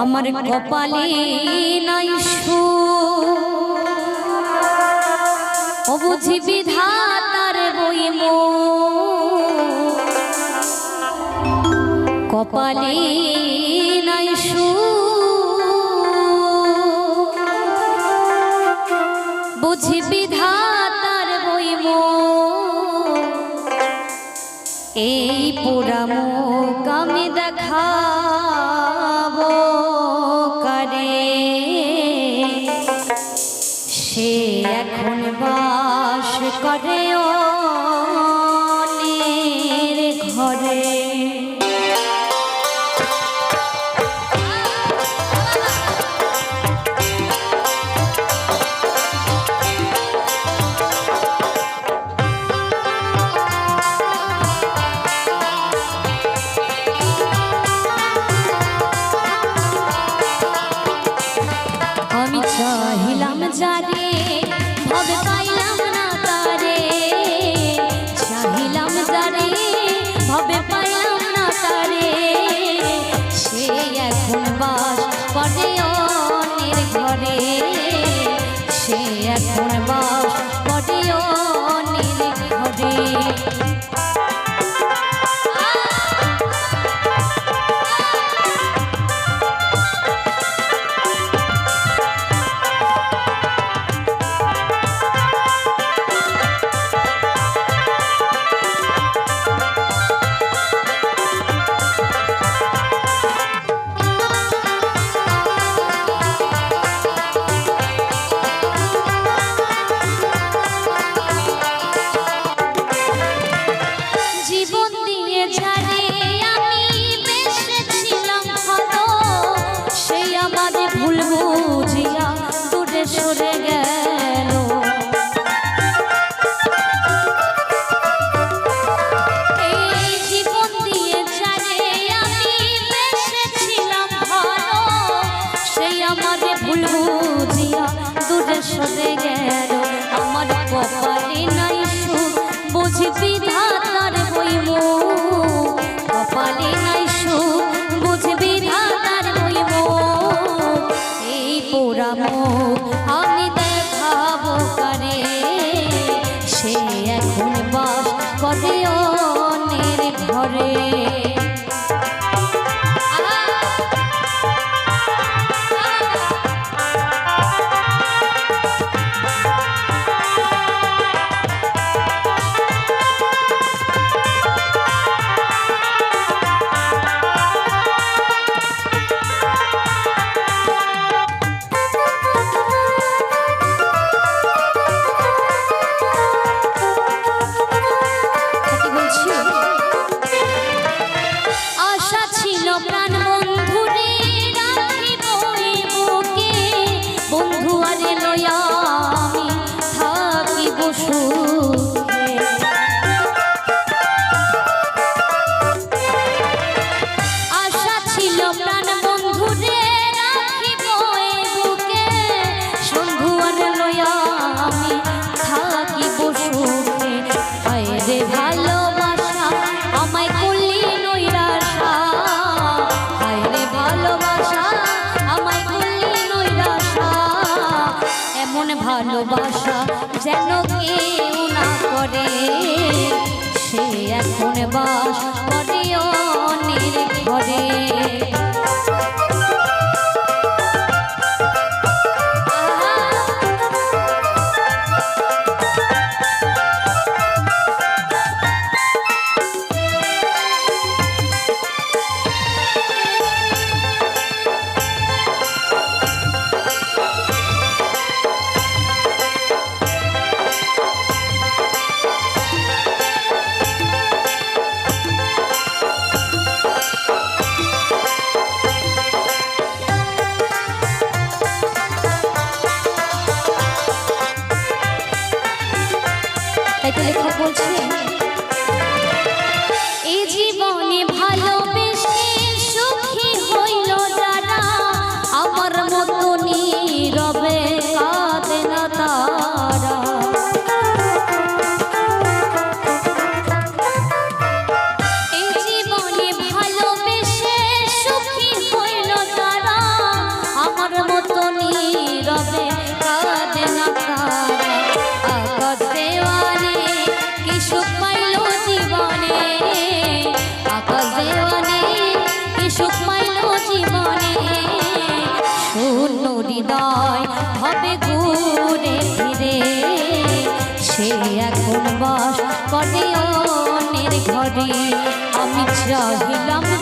আমার কপালে নাই সু অবুঝি বিধাতার মো। কপালে নাই শু পোড়ামো কামে দেখা yeah. ঝরে হোক এমন ভালোবাসা যেন কেউ না করে। সে এখন বাস করে অনেক ঘরে। তাই তো লেখক বলছে Dah.